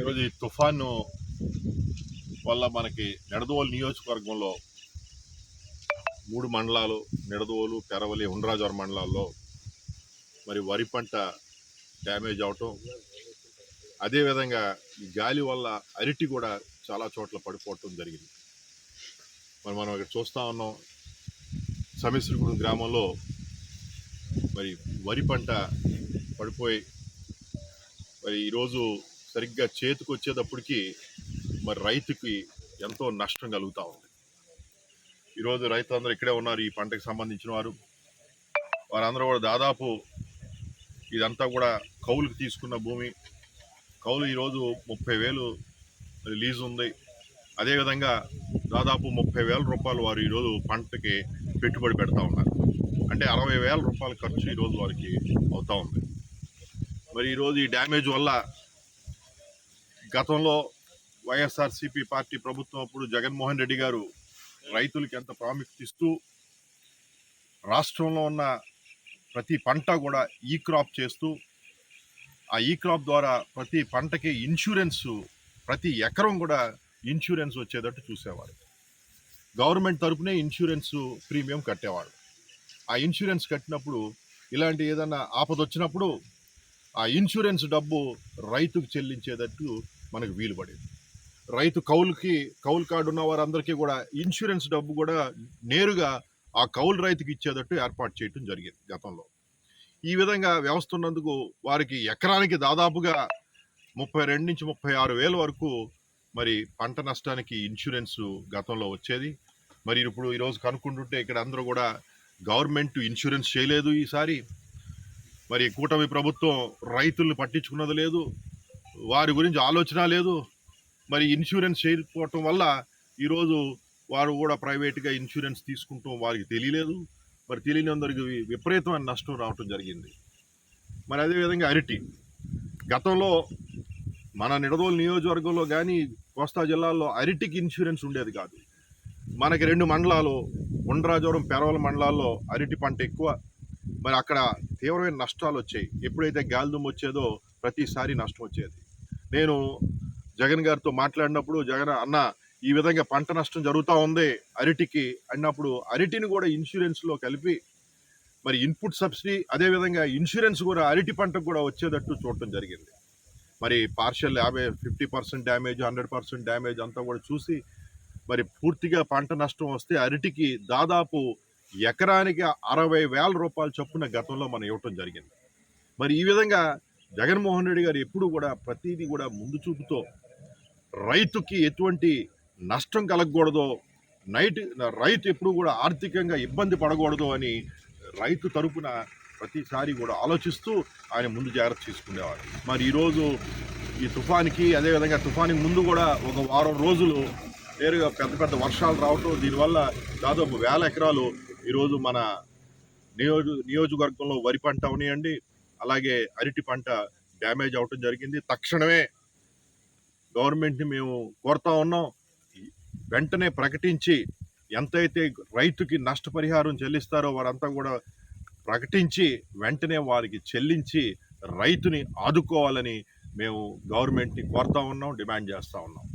ఈరోజు ఈ తుఫాను వల్ల మనకి నిడదవోలు నియోజకవర్గంలో మూడు మండలాలు నిడదోలు పెరవలి ఉండరాజవరం మండలాల్లో మరి వరి పంట డ్యామేజ్ అవటం. అదేవిధంగా ఈ గాలి వల్ల అరటి కూడా చాలా చోట్ల పడిపోవటం జరిగింది. మరి మనం ఇక్కడ చూస్తూ ఉన్నాం. సమీశ్వరగూడెం గ్రామంలో మరి వరి పంట పడిపోయి మరి ఈరోజు సరిగ్గా చేతికి వచ్చేటప్పటికి మరి రైతుకి ఎంతో నష్టం కలుగుతూ ఉంది. ఈరోజు రైతులందరూ ఇక్కడే ఉన్నారు ఈ పంటకు సంబంధించిన వారు. వారందరూ కూడా దాదాపు ఇదంతా కూడా కౌలుకి తీసుకున్న భూమి. కౌలు ఈరోజు ముప్పై వేలు లీజు ఉంది. అదేవిధంగా దాదాపు ముప్పై వేల రూపాయలు వారు ఈరోజు పంటకి పెట్టుబడి పెడతా ఉన్నారు. అంటే అరవై వేల రూపాయల ఖర్చు ఈరోజు వారికి అవుతూ ఉంది. మరి ఈరోజు ఈ డ్యామేజ్ వల్ల గతంలో వైఎస్ఆర్సీపీ పార్టీ ప్రభుత్వం అప్పుడు జగన్మోహన్ రెడ్డి గారు రైతులకి ఎంత ప్రాముఖ్యత ఇస్తూ రాష్ట్రంలో ఉన్న ప్రతి పంట కూడా ఈ క్రాప్ చేస్తూ ఆ ఈ క్రాప్ ద్వారా ప్రతి పంటకి ఇన్సూరెన్స్ ప్రతి ఎకరం కూడా ఇన్సూరెన్స్ వచ్చేటట్టు చూసేవారు. గవర్నమెంట్ తరపునే ఇన్సూరెన్స్ ప్రీమియం కట్టేవాడు ఆ ఇన్సూరెన్స్ కట్టినప్పుడు ఇలాంటి ఏదైనా ఆపద వచ్చినప్పుడు ఆ ఇన్సూరెన్స్ డబ్బు రైతుకు చెల్లించేటట్టు మనకు వీలు పడేది రైతు కౌలుకి కౌలు కార్డు ఉన్న వారందరికీ కూడా ఇన్సూరెన్స్ డబ్బు కూడా నేరుగా ఆ కౌలు రైతుకి ఇచ్చేటట్టు ఏర్పాటు చేయటం జరిగింది గతంలో. ఈ విధంగా వ్యవస్థ ఉన్నందుకు వారికి ఎకరానికి దాదాపుగా ముప్పై రెండు నుంచి ముప్పై ఆరు వేల వరకు మరి పంట నష్టానికి ఇన్సూరెన్స్ గతంలో వచ్చేది. మరి ఇప్పుడు ఈరోజు కనుక్కుంటుంటే ఇక్కడ అందరూ కూడా గవర్నమెంట్ ఇన్సూరెన్స్ చేయలేదు ఈసారి. మరి కూటమి ప్రభుత్వం రైతుల్ని పట్టించుకున్నది లేదు. వారి గురించి ఆలోచన లేదు. మరి ఇన్సూరెన్స్ చేయకపోవటం వల్ల ఈరోజు వారు కూడా ప్రైవేట్గా ఇన్సూరెన్స్ తీసుకుంటాం వారికి తెలియలేదు. మరి తెలియనందరికి అందరికి విపరీతమైన నష్టం రావటం జరిగింది. మరి అదేవిధంగా అరటి. గతంలో మన నిడదోలు నియోజకవర్గంలో కానీ కోస్తా జిల్లాలో అరటికి ఇన్సూరెన్స్ ఉండేది కాదు. మనకి రెండు మండలాలు ఉండ్రాజవరం పెరవల మండలాల్లో అరటి పంట ఎక్కువ. మరి అక్కడ తీవ్రమైన నష్టాలు వచ్చాయి. ఎప్పుడైతే గాలిదుమ్ము వచ్చేదో ప్రతిసారి నష్టం వచ్చేది. నేను జగన్ గారితో మాట్లాడినప్పుడు జగన్ అన్న ఈ విధంగా పంట నష్టం జరుగుతూ ఉంది అరటికి అన్నప్పుడు అరటిని కూడా ఇన్సూరెన్స్లో కలిపి మరి ఇన్పుట్ సబ్సిడీ అదేవిధంగా ఇన్సూరెన్స్ కూడా అరటి పంటకు కూడా వచ్చేటట్టు చూడటం జరిగింది. మరి పార్షల్ యాభై fifty percent damage hundred percent damage అంతా కూడా చూసి మరి పూర్తిగా పంట నష్టం వస్తే అరటికి దాదాపు ఎకరానికి అరవై వేల రూపాయల చొప్పున గతంలో మనం ఇవ్వటం జరిగింది. మరి ఈ విధంగా జగన్మోహన్ రెడ్డి గారు ఎప్పుడు కూడా ప్రతిదీ కూడా ముందు చూపుతో రైతుకి ఎటువంటి నష్టం కలగకూడదో. నైట్ రైతు ఎప్పుడు కూడా ఆర్థికంగా ఇబ్బంది పడకూడదు అని రైతు తరపున ప్రతిసారి కూడా ఆలోచిస్తూ ఆయన ముందు జాగ్రత్త తీసుకునేవారు. మరి ఈరోజు ఈ తుఫానికి అదేవిధంగా తుఫానికి ముందు కూడా ఒక వారం రోజులు నేరుగా పెద్ద పెద్ద వర్షాలు రావటం దీనివల్ల దాదాపు వేల ఎకరాలు ఈరోజు మన నియోజ నియోజకవర్గంలో వరి పంట అవనియండి అలాగే అరటి పంట డ్యామేజ్ అవటం జరిగింది. తక్షణమే గవర్నమెంట్ని మేము కోరుతా ఉన్నాం. వెంటనే ప్రకటించి ఎంతైతే రైతుకి నష్టపరిహారం చెల్లిస్తారో వారంతా కూడా ప్రకటించి వెంటనే వారికి చెల్లించి రైతుని ఆదుకోవాలని మేము గవర్నమెంట్ని కోరుతా ఉన్నాం డిమాండ్ చేస్తూ ఉన్నాం.